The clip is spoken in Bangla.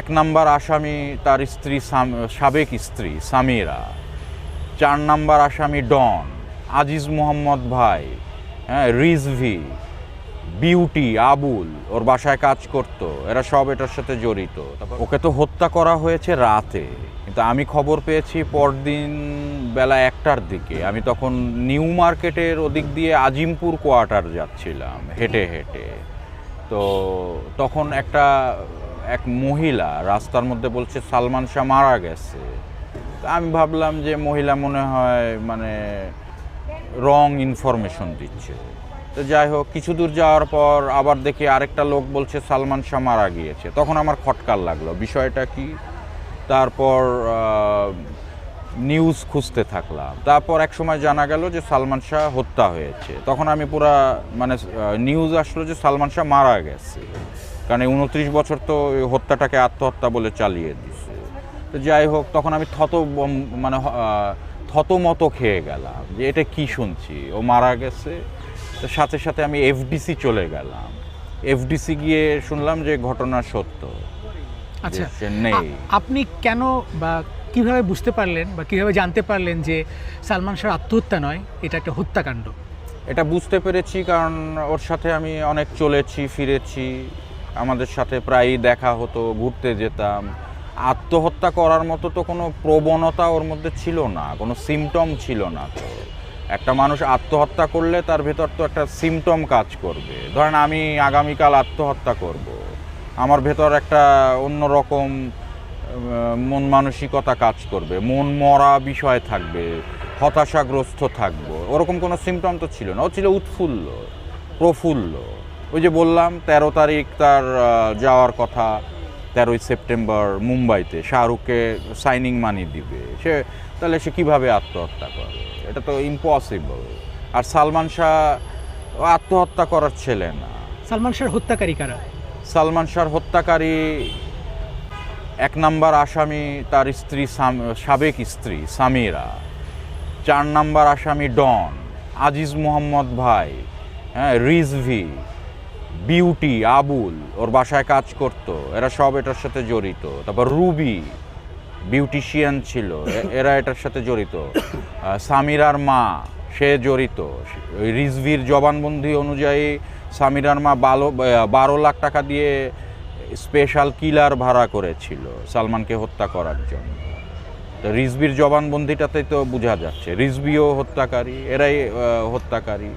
এক নাম্বার আসামি তার স্ত্রী সাবেক স্ত্রী সামিরা। চার নাম্বার আসামি ডন আজিজ মোহাম্মদ ভাই হ্যাঁ রিজভি বিউটি আবুল ওর বাসায় কাজ করত এরা সব এটার সাথে জড়িত। তারপর? ওকে তো হত্যা করা হয়েছে রাতে কিন্তু আমি খবর পেয়েছি পরদিন বেলা একটার দিকে। আমি তখন নিউ মার্কেটের ওদিক দিয়ে আজিমপুর কোয়ার্টার যাচ্ছিলাম হেঁটে হেঁটে। তো তখন একটা এক মহিলা রাস্তার মধ্যে বলছে, সালমান শাহ মারা গেছে। আমি ভাবলাম যে মহিলা মনে হয় মানে রং ইনফরমেশন দিচ্ছে। তো যাই হোক, কিছু দূর যাওয়ার পর আবার দেখি আরেকটা লোক বলছে, সালমান শাহ মারা গিয়েছে। তখন আমার খটকার লাগল। বিষয়টা কি? তারপর নিউজ খুঁজতে থাকলাম। তারপর এক সময় জানা গেল যে সালমান শাহ হত্যা হয়েছে। তখন আমি পুরা মানে নিউজ আসলো যে সালমান শাহ মারা গেছে। কারণ এই উনত্রিশ বছর তো এই হত্যাটাকে আত্মহত্যা বলে চালিয়ে দিছে। তো যাই হোক তখন আমি থত মানে থতমত খেয়ে গেলাম যে এটা কি শুনছি? ও মারা গেছে। তো সাথে সাথে আমি এফডিসি চলে গেলাম। এফডিসি গিয়ে শুনলাম যে ঘটনা সত্য আচ্ছা নেই। আপনি কেন বা কীভাবে বুঝতে পারলেন বা কীভাবে জানতে পারলেন যে সালমান শাহর আত্মহত্যা নয় এটা একটা হত্যাকাণ্ড? এটা বুঝতে পেরেছি কারণ ওর সাথে আমি অনেক চলেছি ফিরেছি। আমাদের সাথে প্রায়ই দেখা হতো, ঘুরতে যেতাম। আত্মহত্যা করার মতো তো কোনো প্রবণতা ওর মধ্যে ছিল না, কোনো সিমটম ছিল না তো। একটা মানুষ আত্মহত্যা করলে তার ভেতর তো একটা সিমটম কাজ করবে। ধরেন আমি আগামীকাল আত্মহত্যা করব। আমার ভেতর একটা অন্যরকম মন মানসিকতা কাজ করবে। মন মরা বিষয় থাকবে, হতাশাগ্রস্ত থাকব। ওরকম কোনো সিমটম তো ছিল না। ও ছিল উৎফুল্ল, প্রফুল্ল। ওই যে বললাম তেরো তারিখ তার যাওয়ার কথা তেরোই সেপ্টেম্বর মুম্বাইতে। শাহরুখকে সাইনিং মানি দিবে। সে তাহলে সে কীভাবে আত্মহত্যা করে? এটা তো ইম্পসিবল আর সালমান শাহ আত্মহত্যা করার ছেলে না। সালমান শাহর হত্যাকারী কারা? সালমান শাহর হত্যাকারী এক নাম্বার আসামি তার স্ত্রী সাবেক স্ত্রী সামিরা। চার নাম্বার আসামি ডন আজিজ মোহাম্মদ ভাই হ্যাঁ রিজভি। বিউটি, আবুল, ওর বাসায় কাজ করত, এরা সব এটার সাথে জড়িত। তারপর রুবি, বিউটিশিয়ান ছিল এরা এটার সাথে জড়িত। সামিরার মা, সে জড়িত। রিজভির জবানবন্দি অনুযায়ী সামিরার মা বারো বারো লাখ টাকা দিয়ে স্পেশাল কিলার ভাড়া করেছিল, সালমানকে হত্যা করার জন্য। তো রিজভির জবানবন্দিটাতেই তো বোঝা যাচ্ছে, রিজভিও হত্যাকারী, এরাই হত্যাকারী।